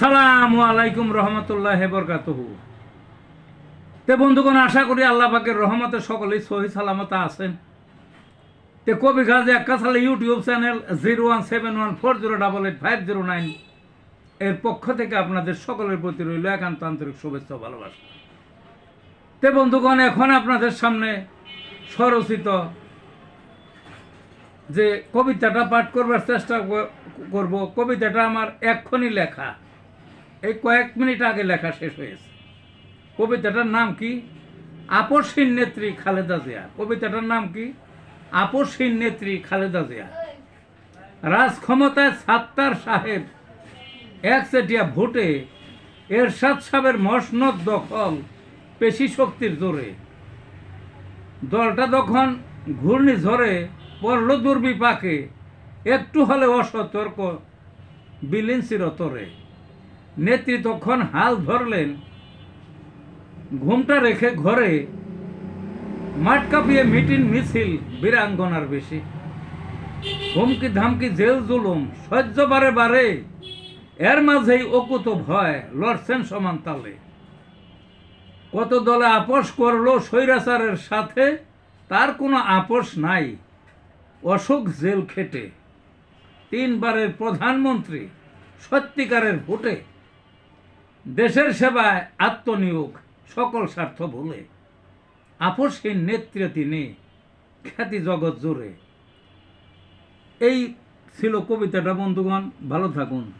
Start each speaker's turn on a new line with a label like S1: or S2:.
S1: আসসালামু আলাইকুম রহমতুল্লাহ বরকাতহু। তে বন্ধুগণ, আশা করি আল্লাহ পাকের রহমতে সকলেই সহি সালামত আছেন। তে কবি গাজী একা সালে YouTube channel zero one seven one four zero double eight five zero nine এর পক্ষ থেকে আপনাদের সকলের প্রতি রইল একান্ত আন্তরিক শুভেচ্ছা ভালোবাসা। তে বন্ধুগণ, এখন আপনাদের সামনে স্বরচিত যে কবিতাটা পাঠ করবার চেষ্টা করব, কবিতাটা আমার এক্ষুনি লেখা। এই কয়েক মিনিট আগে লেখা শেষ হয়েছে। কবিতাটার নাম কি? আপসীন নেত্রী খালেদা জিয়া। কবিতাটার নাম কি? আপসীন নেত্রী খালেদা জিয়া। রাজ ক্ষমতায় সাত্তার সাহেব একচেটিয়া ভোটে এরশাদ সাহেবের মসনদ দখল পেশি শক্তির জোরে। দলটা তখন ঘূর্ণিঝড়ে পড়ল দুর্বিপাকে, একটু হলে অসতর্ক, বিলীন চিরতরে। নেত্রী তখন হাল ধরলেন। ঘুমটা রেখে ঘরে মাঠ কাঁপিয়ে মিটিং মিছিল বীরাঙ্গনার বেশি। হুমকি ধামকি জেল জুলুম সহ্য বারে বারে এর মাঝেই অকুত ভয় লড়ছেন সমান তালে। কত দলে আপোষ করল স্বৈরাচারের সাথে, তার কোনো আপোষ নাই। অশোক জেল খেটে। তিনবারের প্রধানমন্ত্রী সত্যিকারের ভোটে দেশের সেবায় আত্মনিয়োগ সকল স্বার্থ ভুলে। আপসহীন নেত্রী তিনি, খ্যাতি জগৎ জোরে। এই ছিল কবিতাটা, বন্ধুগণ, ভালো থাকুন।